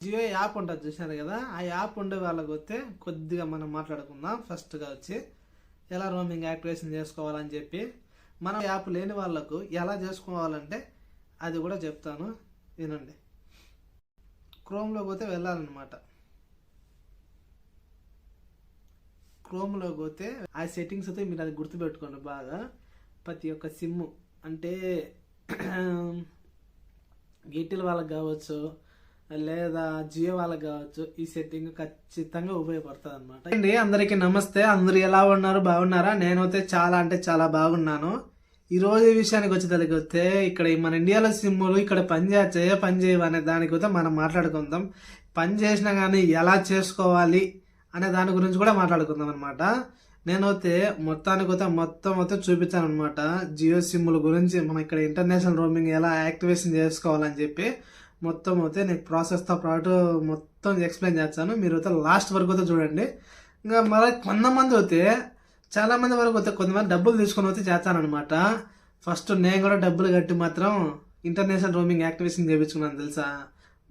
Jio app ఉంటుంది చూసారు కదా ఆ యాప్ ఉండే వాళ్ళకి వస్తే కొద్దిగా మనం మాట్లాడుకుందాం. ఫస్ట్గా వచ్చి ఎలా రోమింగ్ యాక్టివేషన్ చేసుకోవాలని చెప్పి మనం యాప్ లేని వాళ్ళకు ఎలా చేసుకోవాలంటే అది కూడా చెప్తాను వినండి. క్రోమ్లో పోతే వెళ్ళాలన్నమాట. క్రోమ్లో పోతే ఆ సెట్టింగ్స్ అయితే మీరు అది గుర్తుపెట్టుకోండి బాగా. ప్రతి ఒక్క సిమ్ అంటే ఎయిర్టెల్ వాళ్ళకి కావచ్చు లేదా జియో వాళ్ళకి కావచ్చు ఈ సెట్టింగ్ ఖచ్చితంగా ఉపయోగపడుతుంది అనమాట అండి అందరికీ నమస్తే. అందరు ఎలా ఉన్నారు? బాగున్నారా? నేనైతే చాలా అంటే చాలా బాగున్నాను. ఈ రోజు ఈ విషయానికి వచ్చేదానికి వస్తే ఇక్కడ మన ఇండియాలో సిమ్ములు ఇక్కడ పనిచేస్తాయో పనిచేయవు పని చేయవు అనే దానికి అయితే మనం మాట్లాడుకుందాం. పని చేసినా కానీ ఎలా చేసుకోవాలి అనే దాని గురించి కూడా మాట్లాడుకుందాం అనమాట నేనైతే మొత్తానికి అయితే మొత్తం అయితే చూపించాను అనమాట జియో సిమ్ముల గురించి మనం ఇక్కడ ఇంటర్నేషనల్ రోమింగ్ ఎలా యాక్టివేషన్ చేసుకోవాలని చెప్పి. మొత్తం అయితే నేను ప్రాసెస్తో పాటు మొత్తం ఎక్స్ప్లెయిన్ చేస్తాను. మీరు అయితే లాస్ట్ వరకు అయితే చూడండి. ఇంకా మరి కొంతమంది అయితే చాలామంది వరకు అయితే కొంతమంది డబ్బులు తీసుకొని అయితే చేస్తానమాట ఫస్ట్ నేను కూడా డబ్బులు కట్టి మాత్రం ఇంటర్నేషనల్ రోమింగ్ యాక్టివేషన్ చేయించుకున్నాను తెలుసా?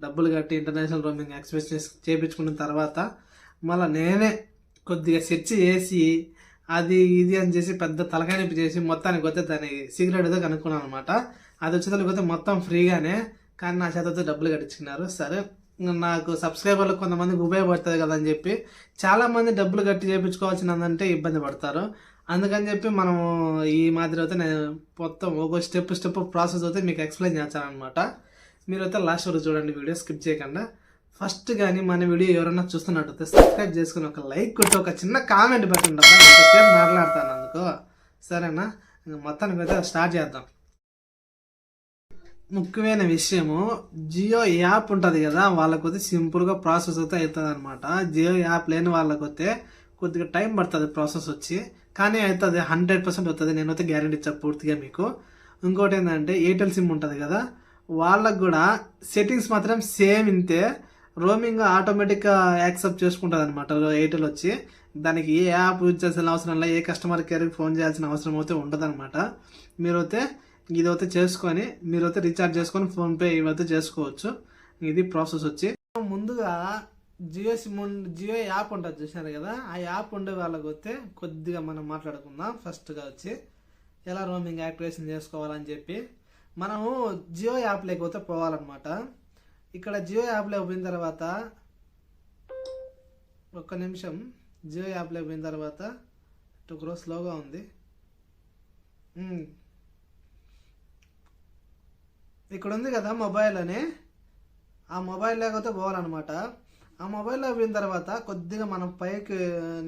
డబ్బులు కట్టి ఇంటర్నేషనల్ రోమింగ్ యాక్టివేషన్ చేయించుకున్న తర్వాత మళ్ళీ నేనే కొద్దిగా సెర్చ్ చేసి అది ఇది అని చేసి పెద్ద తలకాయనిపి చేసి మొత్తానికి వస్తే దాని సీక్రెట్ అయితే కనుక్కున్నాను అనమాట అది వచ్చేదానికి మొత్తం ఫ్రీగానే కానీ నా చేతతో డబ్బులు కట్టించుకున్నారు. సరే నాకు సబ్స్క్రైబర్లకు కొంతమందికి ఉపయోగపడుతుంది కదా అని చెప్పి చాలామంది డబ్బులు కట్టి చేయించుకోవాల్సినందంటే ఇబ్బంది పడతారు. అందుకని చెప్పి మనము ఈ మాదిరి అయితే నేను మొత్తం ఒక స్టెప్ స్టెప్ ప్రాసెస్ అయితే మీకు ఎక్స్ప్లెయిన్ చేస్తానమాట అనమాట మీరు అయితే లాస్ట్ వరకు చూడండి వీడియో స్కిప్ చేయకుండా. ఫస్ట్ కానీ మన వీడియో ఎవరైనా చూస్తున్నట్టు సబ్స్క్రైబ్ చేసుకుని ఒక లైక్ కొట్టి ఒక చిన్న కామెంట్ పెట్టండి మాట్లాడతాను అందుకో. సరేనా? మొత్తానికి అయితే స్టార్ట్ చేద్దాం. ముఖ్యమైన విషయము జియో యాప్ ఉంటుంది కదా వాళ్ళకొతే సింపుల్గా ప్రాసెస్ అయితే అవుతుంది అనమాట జియో యాప్ లేని వాళ్ళకొతే కొద్దిగా టైం పడుతుంది ప్రాసెస్ వచ్చి. కానీ అవుతుంది హండ్రెడ్ పర్సెంట్ అవుతుంది నేనైతే గ్యారెంటీ ఇచ్చా పూర్తిగా మీకు. ఇంకోటి ఏంటంటే ఎయిర్టెల్ సిమ్ ఉంటుంది కదా వాళ్ళకు కూడా సెట్టింగ్స్ మాత్రం సేమ్ ఇంతే. రోమింగ్ ఆటోమేటిక్గా యాక్సెప్ట్ చేసుకుంటుంది అనమాట ఎయిర్టెల్ వచ్చి. దానికి ఏ యాప్ యూజ్ చేయాల్సిన అవసరం లేదు ఏ కస్టమర్ కేర్కి ఫోన్ చేయాల్సిన అవసరం అయితే ఉండదు అనమాట మీరైతే ఇదైతే చేసుకొని మీరైతే రీఛార్జ్ చేసుకొని ఫోన్పే ఇవైతే చేసుకోవచ్చు. ఇది ప్రాసెస్ వచ్చి. ముందుగా జియో సిమ్ జియో యాప్ ఉంటుంది చూసారు కదా? ఆ యాప్ ఉండే వాళ్ళకి వస్తే కొద్దిగా మనం మాట్లాడుకుందాం. ఫస్ట్గా వచ్చి ఎలా రోమింగ్ యాక్టివేషన్ చేసుకోవాలని చెప్పి. మనము జియో యాప్ లేకపోతే పోవాలన్నమాట. ఇక్కడ జియో యాప్లో పోయిన తర్వాత ఒక్క నిమిషం. జియో యాప్లో పోయిన తర్వాత టూ స్లోగా ఉంది. ఇక్కడ ఉంది కదా మొబైల్ అని. ఆ మొబైల్ లేకపోతే పోవాలన్నమాట ఆ మొబైల్లో పోయిన తర్వాత కొద్దిగా మనం పైకి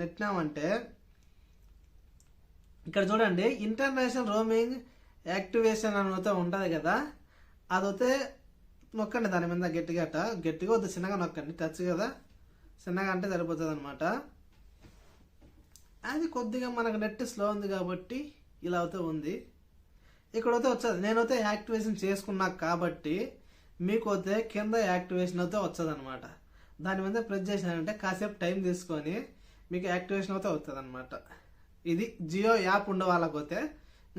నెట్టినామంటే ఇక్కడ చూడండి ఇంటర్నేషనల్ రోమింగ్ యాక్టివేషన్ అని అయితే ఉంటుంది కదా. అదైతే నొక్కండి దాని మీద గట్టిగా గట్టిగా వద్దు చిన్నగా నొక్కండి. టచ్ కదా. చిన్నగా అంటే సరిపోతుంది అనమాట అది కొద్దిగా మనకు నెట్ స్లో ఉంది కాబట్టి ఇలా అయితే ఉంది. ఇక్కడైతే వచ్చేది. నేనైతే యాక్టివేషన్ చేసుకున్నా కాబట్టి మీకు అయితే కింద యాక్టివేషన్ అయితే వచ్చేది అనమాట దాని మీద ప్రెస్ చేసినారంటే కాసేపు టైం తీసుకొని మీకు యాక్టివేషన్ అయితే అవుతుంది అనమాట ఇది జియో యాప్ ఉండే వాళ్ళకి అయితే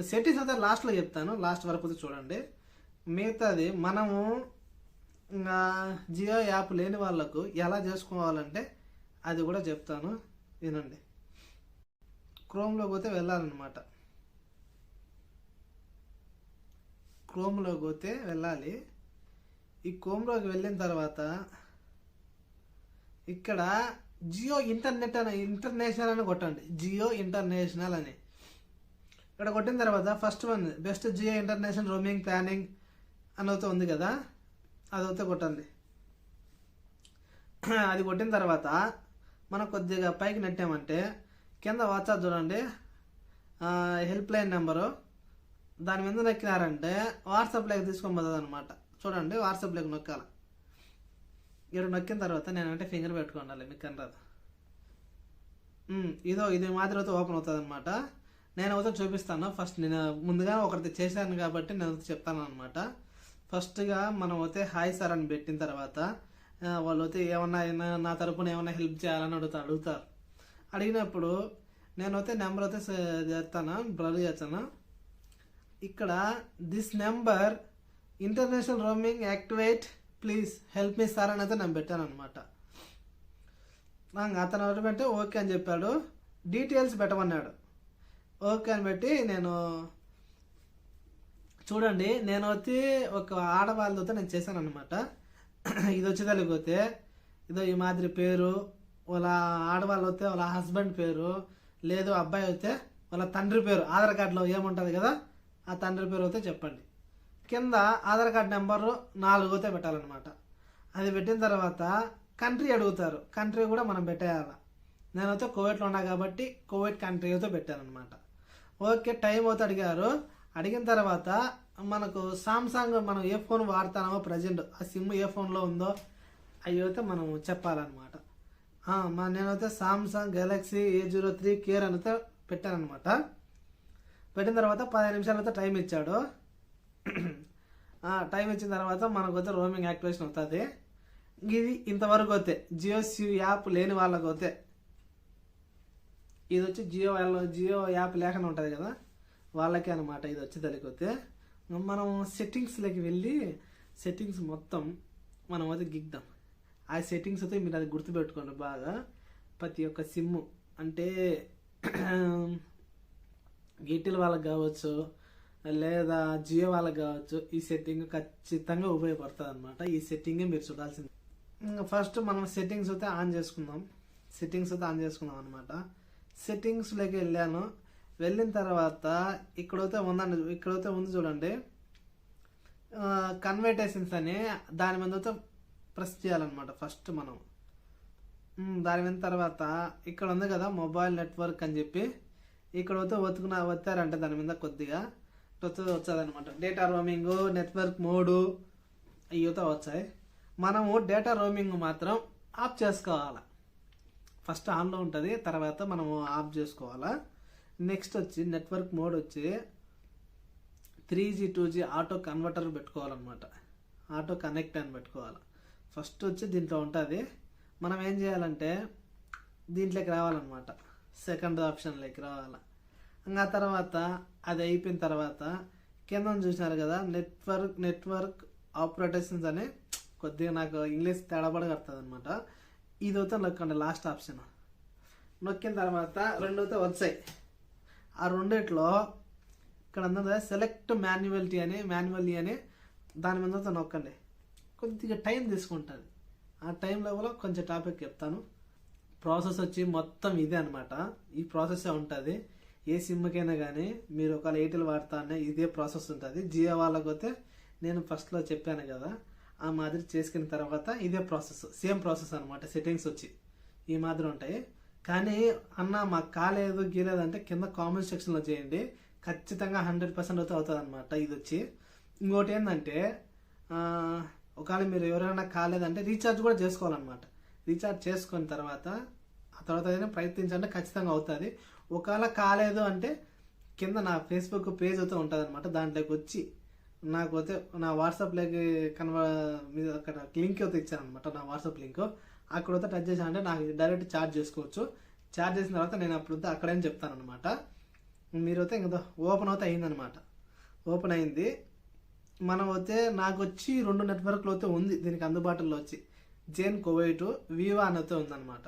సెట్టింగ్స్ అయితే లాస్ట్లో చెప్తాను. లాస్ట్ వరకు చూడండి. మిగతాది మనము జియో యాప్ లేని వాళ్ళకు ఎలా చేసుకోవాలంటే అది కూడా చెప్తాను. వినండి. క్రోమ్లోకి పోతే వెళ్ళాలన్నమాట. క్రోమ్లోకి పోతే వెళ్ళాలి. ఈ క్రోమ్లోకి వెళ్ళిన తర్వాత ఇక్కడ జియో ఇంటర్నెట్ అని ఇంటర్నేషనల్ అని కొట్టండి. జియో ఇంటర్నేషనల్ అని. ఇక్కడ కొట్టిన తర్వాత first one best Jio international roaming planning అని అయితే ఉంది కదా అది అయితే కొట్టండి. అది కొట్టిన తర్వాత మనం కొద్దిగా పైకి నెట్టామంటే కింద వాట్సాప్ చూడండి. హెల్ప్ లైన్ నెంబరు దాని మీద నొక్కినారంటే వాట్సాప్లోకి తీసుకొని పోతుంది అనమాట చూడండి వాట్సాప్ వాట్సాప్లోకి నొక్కాలి. ఇక్కడ నొక్కిన తర్వాత నేనంటే ఫింగర్ పెట్టుకోండాలి మీకు కనరాదు ఇదో ఇది మాదిరి అయితే ఓపెన్ అవుతుంది అనమాట నేను అయితే చూపిస్తాను. ఫస్ట్ నేను ముందుగా ఒకటి చేశాను కాబట్టి నేను చెప్తాను అనమాట ఫస్ట్గా మనం అయితే హాయ్ సార్ అని పెట్టిన తర్వాత వాళ్ళు అయితే ఏమన్నా నా తరపున ఏమన్నా హెల్ప్ చేయాలని అడుగుతా అడుగుతారు. అడిగినప్పుడు నేనైతే నెంబర్ అయితే చేస్తాను బ్లర్ చేస్తాను. ఇక్కడ this number international roaming activate please help me sir అని అయితే నేను పెట్టాను అనమాట అతను ఎవరు పెట్టి ఓకే అని చెప్పాడు. డీటెయిల్స్ పెట్టమన్నాడు. ఓకే అని పెట్టి నేను చూడండి నేను వచ్చి ఒక ఆడవాళ్ళతో నేను చేశాను అనమాట ఇది వచ్చి ఇదో ఈ మాదిరి పేరు వాళ్ళ ఆడవాళ్ళు వస్తే వాళ్ళ హస్బెండ్ పేరు లేదు అబ్బాయి వస్తే వాళ్ళ తండ్రి పేరు ఆధార్ కార్డులో ఏముంటుంది కదా ఆ తండ్రి పేరు అయితే చెప్పండి. కింద ఆధార్ కార్డ్ నెంబరు నాలుగు అయితే పెట్టాలన్నమాట. అది పెట్టిన తర్వాత కంట్రీ అడుగుతారు. కంట్రీ కూడా మనం పెట్టేయాలి. నేనైతే కోవిడ్లో ఉన్నా కాబట్టి కోవిడ్ కంట్రీ అయితే పెట్టానమాట ఓకే టైం అయితే అడిగారు. అడిగిన తర్వాత మనకు సామ్సంగ్ మనం ఏ ఫోన్ వాడుతున్నామో ప్రజెంట్ ఆ సిమ్ ఏ ఫోన్లో ఉందో అవి అయితే మనం చెప్పాలన్నమాట మా నేనైతే Samsung Galaxy A zero three core అని అయితే పెట్టానమాట పెట్టిన తర్వాత పదిహేను నిమిషాల తర్వాత టైం ఇచ్చాడు. ఆ, టైం ఇచ్చిన తర్వాత మనకు అయితే రోమింగ్ యాక్టివేషన్ అవుతుంది. ఇది ఇంతవరకు అయితే జియో సి యాప్ లేని వాళ్ళకు అయితే ఇది వచ్చి జియో జియో యాప్ లేకుండా ఉంటుంది కదా. వాళ్ళకే అనమాట ఇది వచ్చి తెలియకపోతే మనం సెట్టింగ్స్లోకి వెళ్ళి సెట్టింగ్స్ మొత్తం మనం అయితే గిగ్దాం ఆ సెట్టింగ్స్ అయితే మీరు అది గుర్తుపెట్టుకోండి బాగా. ప్రతి ఒక్క సిమ్ అంటే ఎయిర్టెల్ వాళ్ళకి కావచ్చు లేదా జియో వాళ్ళకి కావచ్చు ఈ సెట్టింగ్ ఖచ్చితంగా ఉపయోగపడుతుంది అనమాట ఈ సెట్టింగే మీరు చూడాల్సింది. ఫస్ట్ మనం సెట్టింగ్స్ అయితే ఆన్ చేసుకుందాం. సెట్టింగ్స్ అయితే ఆన్ చేసుకుందాం అనమాట సెట్టింగ్స్లోకి వెళ్ళాను. వెళ్ళిన తర్వాత ఇక్కడైతే ఉందండి ఇక్కడైతే ఉంది చూడండి. కన్వర్టేషన్స్ అని దాని మీద అయితే ప్రెస్ చేయాలన్నమాట ఫస్ట్ మనం. దాని మీద తర్వాత ఇక్కడ ఉంది కదా మొబైల్ నెట్వర్క్ అని చెప్పి. ఇక్కడ పోతే ఒత్తుకున్న వచ్చారంటే దాని మీద కొద్దిగా. వచ్చేది వచ్చేదన్నమాట. డేటా రోమింగ్ నెట్వర్క్ మోడు ఇవత వచ్చాయి. మనము డేటా రోమింగ్ మాత్రం ఆఫ్ చేసుకోవాలి. ఫస్ట్ ఆన్లో ఉంటుంది తర్వాత మనము ఆఫ్ చేసుకోవాలా. నెక్స్ట్ వచ్చి నెట్వర్క్ మోడ్ వచ్చి three G two G auto converter పెట్టుకోవాలన్నమాట. ఆటో కనెక్ట్ అని పెట్టుకోవాలి. ఫస్ట్ వచ్చి దీంట్లో ఉంటుంది. మనం ఏం చేయాలంటే దీంట్లోకి రావాలన్నమాట. సెకండ్ ఆప్షన్లోకి రావాలి. ఇంకా తర్వాత అది అయిపోయిన తర్వాత కింద చూసినారు కదా నెట్వర్క్ నెట్వర్క్ ఆపరేటేషన్స్ అని కొద్దిగా నాకు ఇంగ్లీష్ తేడాపడి కడుతుంది అనమాట ఇది అయితే నొక్కండి లాస్ట్ ఆప్షన్ నొక్కిన తర్వాత రెండోతో వచ్చాయి. ఆ రెండిట్లో ఇక్కడ అందరూ సెలెక్ట్ మాన్యువల్టీ అని మాన్యువల్లీ అని దాని మీద నొక్కండి. కొద్దిగా టైం తీసుకుంటుంది. ఆ టైం లోపల కొంచెం టాపిక్ చెప్తాను. ప్రాసెస్ వచ్చి మొత్తం ఇదే అనమాట ఈ ప్రాసెస్ ఉంటుంది. ఏ సిమ్కైనా కానీ మీరు ఒకవేళ ఎయిర్టెల్ వాడతానే ఇదే ప్రాసెస్ ఉంటుంది. జియో వాళ్ళకి అయితే నేను ఫస్ట్లో చెప్పాను కదా ఆ మాదిరి చేసుకున్న తర్వాత ఇదే ప్రాసెస్ సేమ్ ప్రాసెస్ అనమాట సెట్టింగ్స్ వచ్చి ఈ మాదిరి ఉంటాయి. కానీ అన్న మాకు కాలేదు గీలేదు అంటే కింద కామెంట్ సెక్షన్లో చేయండి. ఖచ్చితంగా హండ్రెడ్ పర్సెంట్ అయితే అవుతుంది అనమాట ఇది వచ్చి. ఇంకోటి ఏంటంటే ఒకవేళ మీరు ఎవరైనా కాలేదంటే రీఛార్జ్ కూడా చేసుకోవాలన్నమాట. రీఛార్జ్ చేసుకున్న తర్వాత ఆ తర్వాత ఏదైనా ప్రయత్నించండి ఖచ్చితంగా అవుతుంది. ఒకవేళ కాలేదు అంటే కింద నా ఫేస్బుక్ పేజ్ అయితే ఉంటుంది అనమాట దాంట్లోకి వచ్చి నాకు అయితే నా వాట్సాప్లోకి కన్వ మీద అక్కడ లింక్ అయితే ఇచ్చాను అనమాట నా వాట్సాప్ లింక్ అక్కడ అయితే టచ్ చేశానంటే నాకు డైరెక్ట్ ఛార్జ్ చేసుకోవచ్చు. ఛార్జ్ చేసిన తర్వాత నేను అప్పుడు అయితే అక్కడేం చెప్తాను అనమాట మీరైతే ఇంకా ఓపెన్ అయితే అయిందనమాట ఓపెన్ అయింది. మనం అయితే నాకు వచ్చి రెండు నెట్వర్క్లు అయితే ఉంది దీనికి అందుబాటులో వచ్చి. జేన్ కోవైటు వివా అని అయితే ఉందన్నమాట.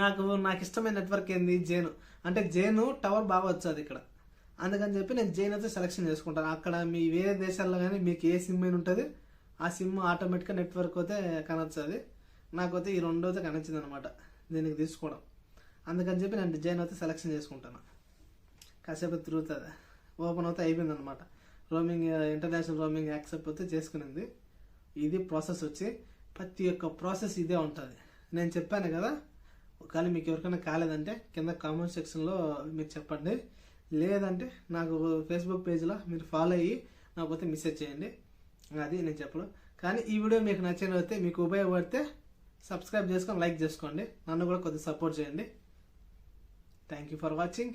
నాకు నాకు ఇష్టమైన నెట్వర్క్ ఏంది? జేను అంటే జేను టవర్ బాగా వచ్చేది ఇక్కడ. అందుకని చెప్పి నేను జైన్ అయితే సెలెక్షన్ చేసుకుంటాను. అక్కడ మీ వేరే దేశాల్లో కానీ మీకు ఏ సిమ్ అయినా ఉంటుంది ఆ సిమ్ ఆటోమేటిక్గా నెట్వర్క్ అయితే కనొచ్చేది నాకైతే ఈ రెండు అయితే కనొచ్చింది అనమాట దీనికి తీసుకోవడం. అందుకని చెప్పి నేను జైన్ అయితే సెలెక్షన్ చేసుకుంటాను. కాసేపు తిరుగుతుంది. ఓపెన్ అయితే అయిపోయింది అనమాట రోమింగ్ ఇంటర్నేషనల్ రోమింగ్ యాక్సెప్ట్ అయితే చేసుకునింది. ఇది ప్రాసెస్ వచ్చి ప్రతి ఒక్క ప్రాసెస్ ఇదే ఉంటుంది. నేను చెప్పాను కదా ఒకవేళ మీకు ఎవరికైనా కాలేదంటే కింద కామెంట్ సెక్షన్లో మీరు చెప్పండి. లేదంటే నాకు ఫేస్బుక్ పేజ్లో మీరు ఫాలో అయ్యి నాకపోతే మెసేజ్ చేయండి. అది నేను చెప్పడం కానీ ఈ వీడియో మీకు నచ్చినైతే మీకు ఉపయోగపడితే సబ్స్క్రైబ్ చేసుకొని లైక్ చేసుకోండి. నన్ను కూడా కొద్దిగా సపోర్ట్ చేయండి. Thank you for watching